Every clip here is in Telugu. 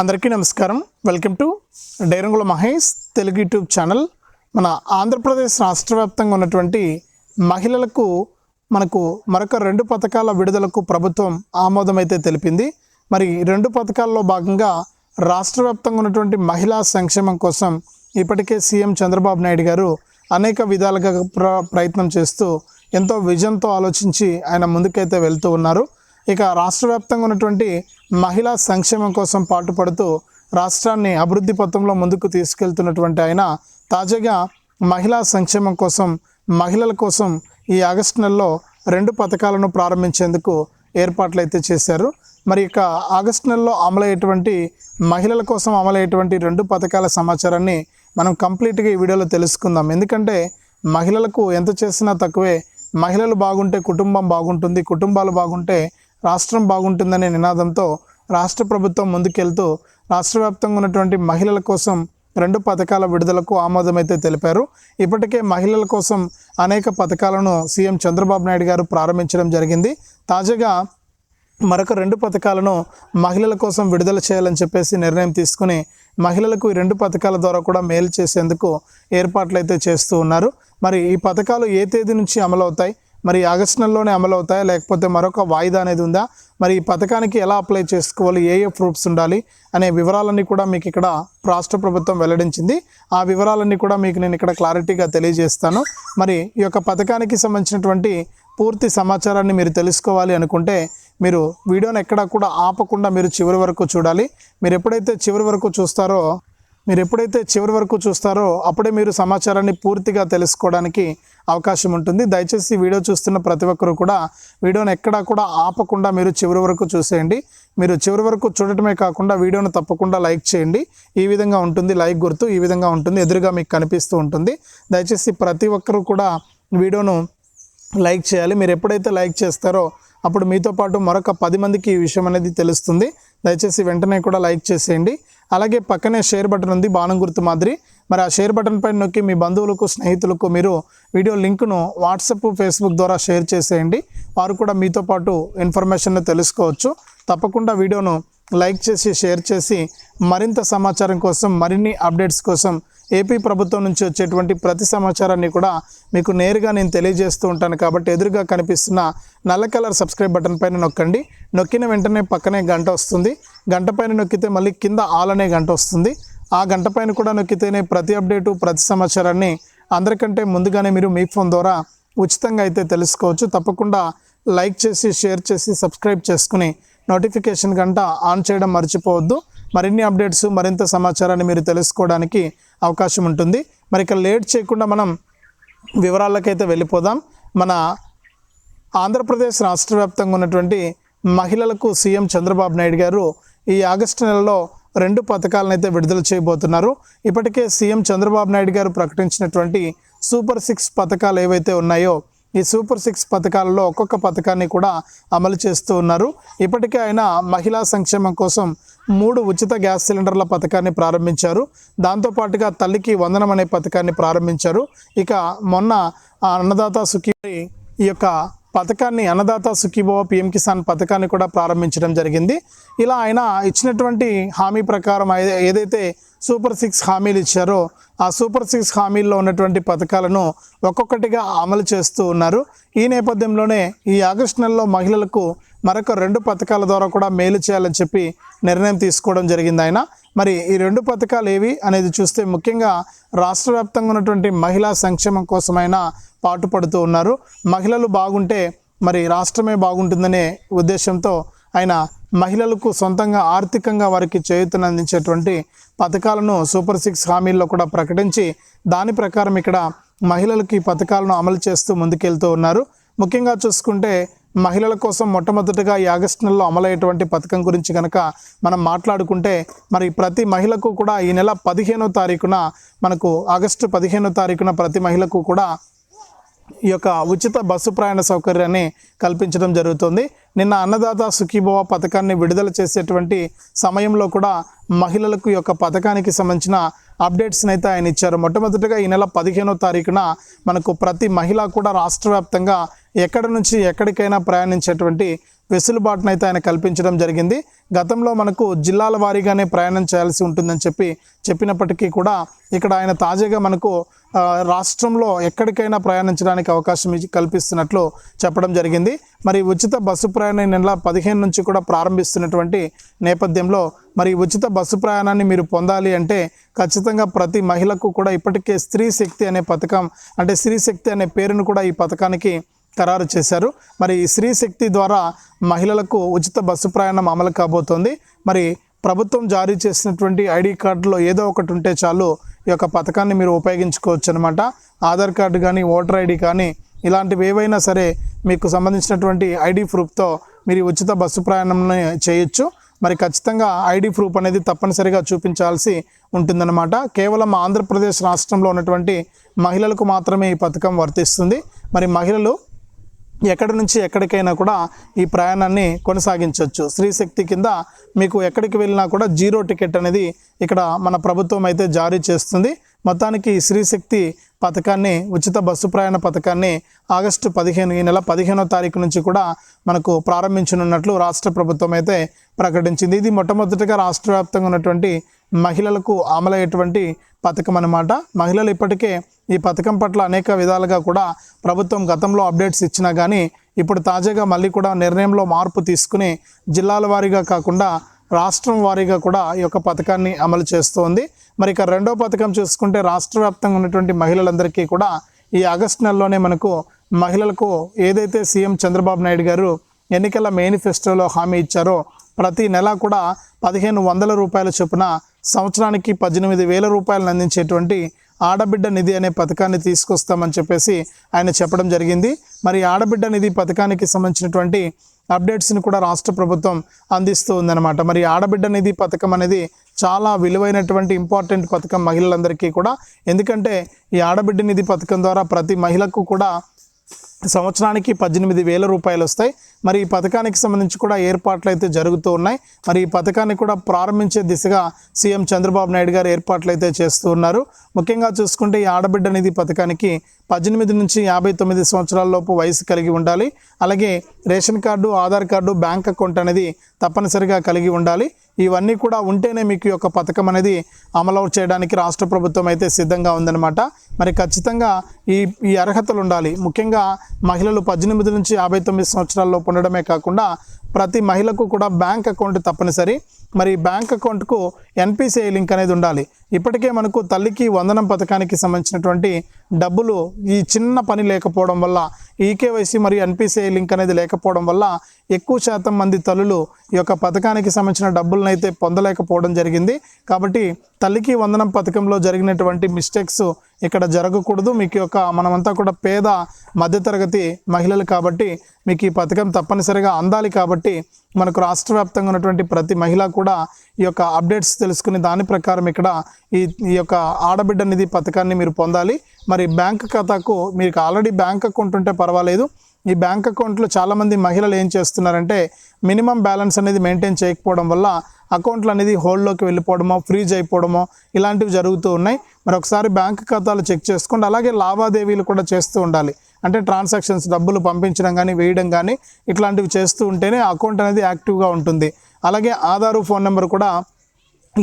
అందరికీ నమస్కారం. వెల్కమ్ టు డైరంగుల మహేష్ తెలుగు యూట్యూబ్ ఛానల్. మన ఆంధ్రప్రదేశ్ రాష్ట్ర వ్యాప్తంగా ఉన్నటువంటి మహిళలకు మనకు మరొక రెండు పథకాల విడుదలకు ప్రభుత్వం ఆమోదం అయితే తెలిపింది. మరి రెండు పథకాల్లో భాగంగా రాష్ట్ర వ్యాప్తంగా ఉన్నటువంటి మహిళా సంక్షేమం కోసం ఇప్పటికే సీఎం చంద్రబాబు నాయుడు గారు అనేక విధాలుగా ప్ర ప్రయత్నం చేస్తూ ఎంతో విజన్తో ఆలోచించి ఆయన ముందుకైతే వెళ్తూ ఉన్నారు. ఇక రాష్ట్ర వ్యాప్తంగా ఉన్నటువంటి మహిళా సంక్షేమం కోసం పాటుపడుతూ రాష్ట్రాన్ని అభివృద్ధి పథంలో ముందుకు తీసుకెళ్తున్నటువంటి ఆయన. తాజాగా మహిళా సంక్షేమం కోసం మహిళల కోసం ఈ ఆగస్టు నెలలో రెండు పథకాలను ప్రారంభించేందుకు ఏర్పాట్లు అయితే చేశారు. మరి ఇక ఆగస్టు నెలలో అమలయ్యేటువంటి మహిళల కోసం అమలయ్యేటువంటి రెండు పథకాల సమాచారాన్ని మనం కంప్లీట్గా ఈ వీడియోలో తెలుసుకుందాం. ఎందుకంటే మహిళలకు ఎంత చేసినా తక్కువే. మహిళలు బాగుంటే కుటుంబం బాగుంటుంది కుటుంబాలు బాగుంటే రాష్ట్రం బాగుంటుందనే నినాదంతో రాష్ట్ర ప్రభుత్వం ముందుకెళ్తూ రాష్ట్ర వ్యాప్తంగా ఉన్నటువంటి మహిళల కోసం రెండు పథకాల విడుదలకు ఆమోదమైతే తెలిపారు. ఇప్పటికే మహిళల కోసం అనేక పథకాలను సీఎం చంద్రబాబు నాయుడు గారు ప్రారంభించడం జరిగింది. తాజాగా మరొక రెండు పథకాలను మహిళల కోసం విడుదల చేయాలని చెప్పేసి నిర్ణయం తీసుకుని మహిళలకు ఈ రెండు పథకాల ద్వారా కూడా మేలు చేసేందుకు ఏర్పాట్లు అయితే చేస్తూ ఉన్నారు. మరి ఈ పథకాలు ఏ తేదీ నుంచి అమలవుతాయి? మరి ఆగస్టు నెలలోనే అమలు అవుతాయా? లేకపోతే మరొక వాయిదా అనేది ఉందా? మరి ఈ పథకానికి ఎలా అప్లై చేసుకోవాలి? ఏ ఏ ప్రూఫ్స్ ఉండాలి? అనే వివరాలన్నీ కూడా మీకు ఇక్కడ రాష్ట్ర ప్రభుత్వం వెల్లడించింది. ఆ వివరాలన్నీ కూడా మీకు నేను ఇక్కడ క్లారిటీగా తెలియజేస్తాను. మరి ఈ యొక్క పథకానికి సంబంధించినటువంటి పూర్తి సమాచారాన్ని మీరు తెలుసుకోవాలి అనుకుంటే మీరు వీడియోని ఎక్కడా కూడా ఆపకుండా మీరు చివరి వరకు చూడాలి. మీరు ఎప్పుడైతే చివరి వరకు చూస్తారో మీరు ఎప్పుడైతే చివరి వరకు చూస్తారో అప్పుడే మీరు సమాచారాన్ని పూర్తిగా తెలుసుకోవడానికి అవకాశం ఉంటుంది. దయచేసి వీడియో చూస్తున్న ప్రతి ఒక్కరు కూడా వీడియోను ఎక్కడా కూడా ఆపకుండా మీరు చివరి వరకు చూసేయండి. మీరు చివరి వరకు చూడటమే కాకుండా వీడియోను తప్పకుండా లైక్ చేయండి. ఈ విధంగా ఉంటుంది. లైక్ గుర్తు ఈ విధంగా ఉంటుంది. ఎదురుగా మీకు కనిపిస్తూ ఉంటుంది. దయచేసి ప్రతి ఒక్కరూ కూడా వీడియోను లైక్ చేయాలి. మీరు ఎప్పుడైతే లైక్ చేస్తారో అప్పుడు మీతో పాటు మరొక పది మందికి ఈ విషయం అనేది తెలుస్తుంది. దయచేసి వెంటనే కూడా లైక్ చేసేయండి. అలాగే పక్కనే షేర్ బటన్ ఉంది బాణం గుర్తు మాదిరి. మరి ఆ షేర్ బటన్ పైన నొక్కి మీ బంధువులకు స్నేహితులకు మీరు వీడియో లింకును వాట్సప్ ఫేస్బుక్ ద్వారా షేర్ చేసేయండి. వారు కూడా మీతో పాటు ఇన్ఫర్మేషన్ను తెలుసుకోవచ్చు. తప్పకుండా వీడియోను లైక్ చేసి షేర్ చేసి మరింత సమాచారం కోసం మరిన్ని అప్డేట్స్ కోసం ఏపీ ప్రభుత్వం నుంచి వచ్చేటువంటి ప్రతి సమాచారాన్ని కూడా మీకు నేరుగా నేను తెలియజేస్తూ ఉంటాను. కాబట్టి ఎదురుగా కనిపిస్తున్న నల్ల కలర్ సబ్స్క్రైబ్ బటన్ పైన నొక్కండి. నొక్కిన వెంటనే పక్కనే గంట వస్తుంది. గంట పైన నొక్కితే మళ్ళీ కింద ఆల్ అనే గంట వస్తుంది. ఆ గంట పైన కూడా నొక్కితేనే ప్రతి అప్డేటు ప్రతి సమాచారాన్ని అందరికంటే ముందుగానే మీరు మీ ఫోన్ ద్వారా ఉచితంగా అయితే తెలుసుకోవచ్చు. తప్పకుండా లైక్ చేసి షేర్ చేసి సబ్స్క్రైబ్ చేసుకుని నోటిఫికేషన్ గంట ఆన్ చేయడం మర్చిపోవద్దు. మరిన్ని అప్డేట్స్ మరింత సమాచారాన్ని మీరు తెలుసుకోవడానికి అవకాశం ఉంటుంది. మరి ఇక లేట్ చేయకుండా మనం వివరాలకైతే వెళ్ళిపోదాం. మన ఆంధ్రప్రదేశ్ రాష్ట్ర వ్యాప్తంగా ఉన్నటువంటి మహిళలకు సీఎం చంద్రబాబు నాయుడు గారు ఈ ఆగస్టు నెలలో రెండు పథకాలను అయితే విడుదల చేయబోతున్నారు. ఇప్పటికే సీఎం చంద్రబాబు నాయుడు గారు ప్రకటించినటువంటి సూపర్ సిక్స్ పథకాలు ఏవైతే ఉన్నాయో ఈ సూపర్ సిక్స్ పథకాలలో ఒక్కొక్క పథకాన్ని కూడా అమలు చేస్తూ ఉన్నారు. ఇప్పటికే ఆయన మహిళా సంక్షేమం కోసం మూడు ఉచిత గ్యాస్ సిలిండర్ల పథకాన్ని ప్రారంభించారు. దాంతోపాటుగా తల్లికి వందనం అనే పథకాన్ని ప్రారంభించారు. ఇక మొన్న అన్నదాత సుఖీ ఈ యొక్క పథకాన్ని అన్నదాత సుఖీభవ పిఎం కిసాన్ పథకాన్ని కూడా ప్రారంభించడం జరిగింది. ఇలా ఆయన ఇచ్చినటువంటి హామీ ప్రకారం ఏదైతే సూపర్ సిక్స్ హామీలు ఇచ్చారో ఆ సూపర్ సిక్స్ హామీల్లో ఉన్నటువంటి పథకాలను ఒక్కొక్కటిగా అమలు చేస్తూ ఉన్నారు. ఈ నేపథ్యంలోనే ఈ ఆగస్టు నెలలో మహిళలకు మరొక రెండు పథకాల ద్వారా కూడా మేలు చేయాలని చెప్పి నిర్ణయం తీసుకోవడం జరిగింది ఆయన. మరి ఈ రెండు పథకాలు ఏవి అనేది చూస్తే ముఖ్యంగా రాష్ట్ర వ్యాప్తంగా ఉన్నటువంటి మహిళా సంక్షేమం కోసమైనా పాటుపడుతూ ఉన్నారు. మహిళలు బాగుంటే మరి రాష్ట్రమే బాగుంటుందనే ఉద్దేశంతో ఆయన మహిళలకు సొంతంగా ఆర్థికంగా వారికి చేయూతను అందించేటువంటి పథకాలను సూపర్ సిక్స్ హామీల్లో కూడా ప్రకటించి దాని ప్రకారం ఇక్కడ మహిళలకు ఈ పథకాలను అమలు చేస్తూ ముందుకెళ్తూ ఉన్నారు. ముఖ్యంగా చూసుకుంటే మహిళల కోసం మొట్టమొదటిగా ఈ ఆగస్టు నెలలో అమలయ్యేటువంటి పథకం గురించి కనుక మనం మాట్లాడుకుంటే మరి ప్రతి మహిళకు కూడా ఈ నెల పదిహేనో తారీఖున మనకు ఆగస్టు పదిహేనో తారీఖున ప్రతి మహిళకు కూడా ఈ యొక్క ఉచిత బస్సు ప్రయాణ సౌకర్యాన్ని కల్పించడం జరుగుతుంది. నిన్న అన్నదాత సుఖీభవ పథకాన్ని విడుదల చేసేటువంటి సమయంలో కూడా మహిళలకు ఈ యొక్క పథకానికి సంబంధించిన అప్డేట్స్ని అయితే ఆయన ఇచ్చారు. మొట్టమొదటిగా ఈ నెల పదిహేనో తారీఖున మనకు ప్రతి మహిళ కూడా రాష్ట్ర వ్యాప్తంగా ఎక్కడి నుంచి ఎక్కడికైనా ప్రయాణించేటువంటి వెసులుబాటును అయితే ఆయన కల్పించడం జరిగింది. గతంలో మనకు జిల్లాల వారీగానే ప్రయాణం చేయాల్సి ఉంటుందని చెప్పి చెప్పినప్పటికీ కూడా ఇక్కడ ఆయన తాజాగా మనకు రాష్ట్రంలో ఎక్కడికైనా ప్రయాణించడానికి అవకాశం కల్పిస్తున్నట్లు చెప్పడం జరిగింది. మరి ఉచిత బస్సు ప్రయాణం నెల పదిహేను నుంచి కూడా ప్రారంభిస్తున్నటువంటి నేపథ్యంలో మరి ఉచిత బస్సు ప్రయాణాన్ని మీరు పొందాలి అంటే ఖచ్చితంగా ప్రతి మహిళకు కూడా ఇప్పటికే స్త్రీ శక్తి అనే పథకం అంటే స్త్రీ శక్తి అనే పేరును కూడా ఈ పథకానికి ఖరారు చేశారు. మరి ఈ స్త్రీ శక్తి ద్వారా మహిళలకు ఉచిత బస్సు ప్రయాణం అమలు కాబోతోంది. మరి ప్రభుత్వం జారీ చేసినటువంటి ఐడి కార్డులో ఏదో ఒకటి ఉంటే చాలు ఈ యొక్క పథకాన్ని మీరు ఉపయోగించుకోవచ్చు అనమాట ఆధార్ కార్డు కానీ ఓటర్ ఐడి కానీ ఇలాంటివి ఏవైనా సరే మీకు సంబంధించినటువంటి ఐడి ప్రూఫ్తో మీరు ఉచిత బస్సు ప్రయాణంని చేయొచ్చు. మరి ఖచ్చితంగా ఐడి ప్రూఫ్ అనేది తప్పనిసరిగా చూపించాల్సి ఉంటుందన్నమాట. కేవలం ఆంధ్రప్రదేశ్ రాష్ట్రంలో ఉన్నటువంటి మహిళలకు మాత్రమే ఈ పథకం వర్తిస్తుంది. మరి మహిళలు ఎక్కడి నుంచి ఎక్కడికైనా కూడా ఈ ప్రయాణాన్ని కొనసాగించవచ్చు. స్త్రీ శక్తి కింద మీకు ఎక్కడికి వెళ్ళినా కూడా జీరో టికెట్ అనేది ఇక్కడ మన ప్రభుత్వం అయితే జారీ చేస్తుంది. మొత్తానికి ఈ స్త్రీ శక్తి పథకాన్ని ఉచిత బస్సు ప్రయాణ పథకాన్ని ఆగస్టు పదిహేను ఈ నెల పదిహేనో తారీఖు నుంచి కూడా మనకు ప్రారంభించనున్నట్లు రాష్ట్ర ప్రభుత్వం అయితే ప్రకటించింది. ఇది మొట్టమొదటిగా రాష్ట్ర వ్యాప్తంగా ఉన్నటువంటి మహిళలకు అమలయ్యేటువంటి పథకం అన్నమాట. మహిళలు ఇప్పటికే ఈ పథకం పట్ల అనేక విధాలుగా కూడా ప్రభుత్వం గతంలో అప్డేట్స్ ఇచ్చినా కానీ ఇప్పుడు తాజాగా మళ్ళీ కూడా నిర్ణయంలో మార్పు తీసుకుని జిల్లాల వారీగా కాకుండా రాష్ట్రం వారీగా కూడా ఈ యొక్క పథకాన్ని అమలు చేస్తోంది. మరి ఇక రెండో పథకం చూసుకుంటే రాష్ట్ర వ్యాప్తంగా ఉన్నటువంటి మహిళలందరికీ కూడా ఈ ఆగస్టు నెలలోనే మనకు మహిళలకు ఏదైతే సీఎం చంద్రబాబు నాయుడు గారు ఎన్నికల మేనిఫెస్టోలో హామీ ఇచ్చారో ప్రతి నెల కూడా పదిహేను వందల రూపాయల చొప్పున సంవత్సరానికి పద్దెనిమిది వేల రూపాయలను అందించేటువంటి ఆడబిడ్డ నిధి అనే పథకాన్ని తీసుకొస్తామని చెప్పేసి ఆయన చెప్పడం జరిగింది. మరి ఆడబిడ్డ నిధి పథకానికి సంబంధించినటువంటి అప్డేట్స్ని కూడా రాష్ట్ర ప్రభుత్వం అందిస్తూ ఉందన్నమాట. మరి ఆడబిడ్డ నిధి పథకం అనేది చాలా విలువైనటువంటి ఇంపార్టెంట్ పథకం మహిళలందరికీ కూడా. ఎందుకంటే ఈ ఆడబిడ్డ నిధి పథకం ద్వారా ప్రతి మహిళకు కూడా సంవత్సరానికి పద్దెనిమిది వేల రూపాయలు వస్తాయి. మరి ఈ పథకానికి సంబంధించి కూడా ఏర్పాట్లు అయితే జరుగుతూ ఉన్నాయి. మరి ఈ పథకాన్ని కూడా ప్రారంభించే దిశగా సీఎం చంద్రబాబు నాయుడు గారు ఏర్పాట్లు అయితే చేస్తూ ఉన్నారు. ముఖ్యంగా చూసుకుంటే ఈ ఆడబిడ్డ నిధి పథకానికి పద్దెనిమిది నుంచి యాభై తొమ్మిది సంవత్సరాల లోపు వయసు కలిగి ఉండాలి. అలాగే ration card Aadhaar card bank account అనేది తప్పనిసరిగా కలిగి ఉండాలి. ఇవన్నీ కూడా ఉంటేనే మీకు యొక్క పథకం అనేది అమలు చేయడానికి రాష్ట్ర ప్రభుత్వం అయితే సిద్ధంగా ఉందన్నమాట. మరి ఖచ్చితంగా ఈ ఈ అర్హతలు ఉండాలి. ముఖ్యంగా మహిళలు పద్దెనిమిది నుంచి యాభై తొమ్మిది సంవత్సరాల్లో ఉండడమే కాకుండా ప్రతి మహిళకు కూడా బ్యాంక్ అకౌంట్ తప్పనిసరి. మరి బ్యాంక్ అకౌంట్కు ఎన్పిసిఐ లింక్ అనేది ఉండాలి. ఇప్పటికే మనకు తల్లికి వందనం పథకానికి సంబంధించినటువంటి డబ్బులు ఈ చిన్న పని లేకపోవడం వల్ల ఈకేవైసీ మరియు ఎన్పిసిఐ లింక్ అనేది లేకపోవడం వల్ల ఎక్కువ శాతం మంది తల్లులు ఈ యొక్క పథకానికి సంబంధించిన డబ్బులను అయితే పొందలేకపోవడం జరిగింది. కాబట్టి తల్లికి వందనం పథకంలో జరిగినటువంటి మిస్టేక్స్ ఇక్కడ జరగకూడదు. మీకు యొక్క మనమంతా కూడా పేద మధ్యతరగతి మహిళలు కాబట్టి మీకు ఈ పథకం తప్పనిసరిగా అందాలి కాబట్టి మనకు రాష్ట్ర వ్యాప్తంగా ఉన్నటువంటి ప్రతి మహిళ కూడా ఈ యొక్క అప్డేట్స్ తెలుసుకుని దాని ప్రకారం ఇక్కడ ఈ ఈ యొక్క ఆడబిడ్డ నిధి పథకాన్ని మీరు పొందాలి. మరి బ్యాంక్ ఖాతాకు మీకు ఆల్రెడీ బ్యాంక్ అకౌంట్ ఉంటే పర్వాలేదు. ఈ బ్యాంక్ అకౌంట్లో చాలామంది మహిళలు ఏం చేస్తున్నారంటే మినిమం బ్యాలెన్స్ అనేది మెయింటైన్ చేయకపోవడం వల్ల అకౌంట్లు అనేది హోల్డ్లోకి వెళ్ళిపోవడమో ఫ్రీజ్ అయిపోవడమో ఇలాంటివి జరుగుతూ ఉన్నాయి. మరి ఒకసారి బ్యాంక్ ఖాతాలు చెక్ చేసుకోండి. అలాగే లావాదేవీలు కూడా చేస్తూ ఉండాలి. అంటే ట్రాన్సాక్షన్స్ డబ్బులు పంపించడం కానీ వేయడం కానీ ఇట్లాంటివి చేస్తూ ఉంటేనే అకౌంట్ అనేది యాక్టివ్గా ఉంటుంది. అలాగే ఆధారు ఫోన్ నెంబర్ కూడా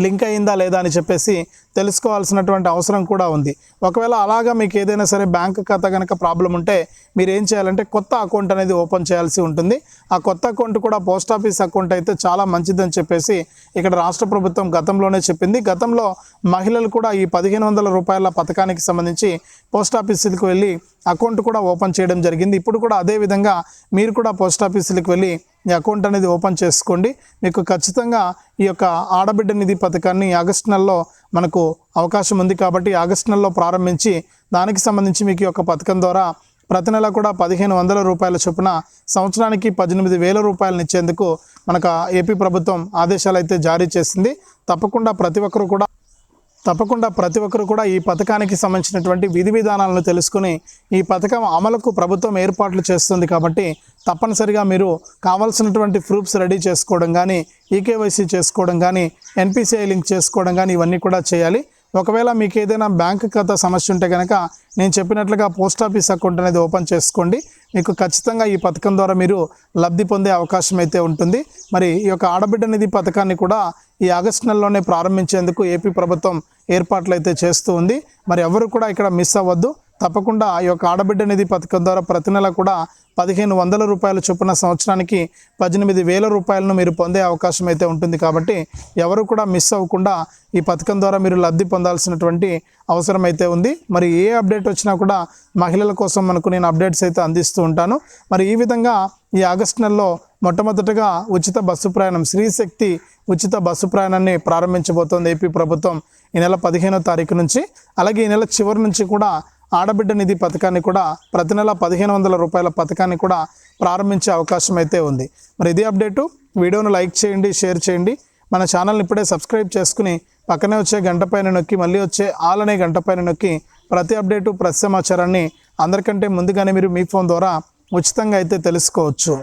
లింక్ అయిందా లేదా అని చెప్పేసి తెలుసుకోవాల్సినటువంటి అవసరం కూడా ఉంది. ఒకవేళ అలాగా మీకు ఏదైనా సరే బ్యాంక్ ఖాతా కనుక ప్రాబ్లం ఉంటే మీరు ఏం చేయాలంటే కొత్త అకౌంట్ అనేది ఓపెన్ చేయాల్సి ఉంటుంది. ఆ కొత్త అకౌంట్ కూడా పోస్ట్ ఆఫీస్ అకౌంట్ అయితే చాలా మంచిదని చెప్పేసి ఇక్కడ రాష్ట్ర ప్రభుత్వం గతంలోనే చెప్పింది. గతంలో మహిళలు కూడా ఈ పదిహేను వందల రూపాయల పథకానికి సంబంధించి పోస్ట్ ఆఫీసులకు వెళ్ళి అకౌంట్ కూడా ఓపెన్ చేయడం జరిగింది. ఇప్పుడు కూడా అదే విధంగా మీరు కూడా పోస్ట్ ఆఫీసులకు వెళ్ళి మీ అకౌంట్ అనేది ఓపెన్ చేసుకోండి. మీకు ఖచ్చితంగా ఈ యొక్క ఆడబిడ్డ నిధి పథకాన్ని ఆగస్టు నెలలో మనకు అవకాశం ఉంది కాబట్టి ఆగస్టు నెలలో ప్రారంభించి దానికి సంబంధించి మీకు ఈ యొక్క పథకం ద్వారా ప్రతి నెల కూడా పదిహేను వందల రూపాయల చొప్పున సంవత్సరానికి పద్దెనిమిది వేల రూపాయలను ఇచ్చేందుకు మనకు ఏపీ ప్రభుత్వం ఆదేశాలు అయితే జారీ చేసింది. తప్పకుండా ప్రతి ఒక్కరు కూడా తప్పకుండా ప్రతి ఒక్కరు కూడా ఈ పథకానికి సంబంధించినటువంటి విధి విధానాలను తెలుసుకుని ఈ పథకం అమలుకు ప్రభుత్వం ఏర్పాట్లు చేస్తుంది కాబట్టి తప్పనిసరిగా మీరు కావాల్సినటువంటి ప్రూఫ్స్ రెడీ చేసుకోవడం కానీ ఈకేవైసీ చేసుకోవడం కానీ ఎన్పిసిఐ లింక్ చేసుకోవడం కానీ ఇవన్నీ కూడా చేయాలి. ఒకవేళ మీకు ఏదైనా బ్యాంక్ ఖాతా సమస్య ఉంటే కనుక నేను చెప్పినట్లుగా పోస్ట్ ఆఫీస్ అకౌంట్ అనేది ఓపెన్ చేసుకోండి. మీకు ఖచ్చితంగా ఈ పథకం ద్వారా మీరు లబ్ధి పొందే అవకాశం అయితే ఉంటుంది. మరి ఈ యొక్క ఆడబిడ్డ నిధి పథకాన్ని కూడా ఈ ఆగస్టు నెలలోనే ప్రారంభించేందుకు ఏపీ ప్రభుత్వం ఏర్పాట్లు అయితే చేస్తూ ఉంది. మరి ఎవరు కూడా ఇక్కడ మిస్ అవ్వద్దు. తప్పకుండా ఈ యొక్క ఆడబిడ్డ నిధి పథకం ద్వారా ప్రతి నెల కూడా పదిహేను వందల రూపాయల చొప్పున సంవత్సరానికి పద్దెనిమిది వేల రూపాయలను మీరు పొందే అవకాశం అయితే ఉంటుంది కాబట్టి ఎవరు కూడా మిస్ అవ్వకుండా ఈ పథకం ద్వారా మీరు లబ్ధి పొందాల్సినటువంటి అవసరం అయితే ఉంది. మరి ఏ అప్డేట్ వచ్చినా కూడా మహిళల కోసం మనకు నేను అప్డేట్స్ అయితే అందిస్తూ ఉంటాను. మరి ఈ విధంగా ఈ ఆగస్టు నెలలో మొట్టమొదటగా ఉచిత బస్సు ప్రయాణం శ్రీశక్తి ఉచిత బస్సు ప్రయాణాన్ని ప్రారంభించబోతోంది ఏపీ ప్రభుత్వం ఈ నెల పదిహేనో తారీఖు నుంచి. అలాగే ఈ నెల చివరి నుంచి కూడా ఆడబిడ్డ నిధి పథకాన్ని కూడా ప్రతి నెల పదిహేను వందల రూపాయల పథకాన్ని కూడా ప్రారంభించే అవకాశం అయితే ఉంది. మరి ఇది అప్డేటు. వీడియోను లైక్ చేయండి షేర్ చేయండి. మన ఛానల్ని ఇప్పుడే సబ్స్క్రైబ్ చేసుకుని పక్కనే వచ్చే గంట పైన నొక్కి మళ్ళీ వచ్చే ఆల్ అనే గంట పైన నొక్కి ప్రతి అప్డేటు ప్రతి సమాచారాన్ని అందరికంటే ముందుగానే మీరు మీ ఫోన్ ద్వారా ఉచితంగా అయితే తెలుసుకోవచ్చు.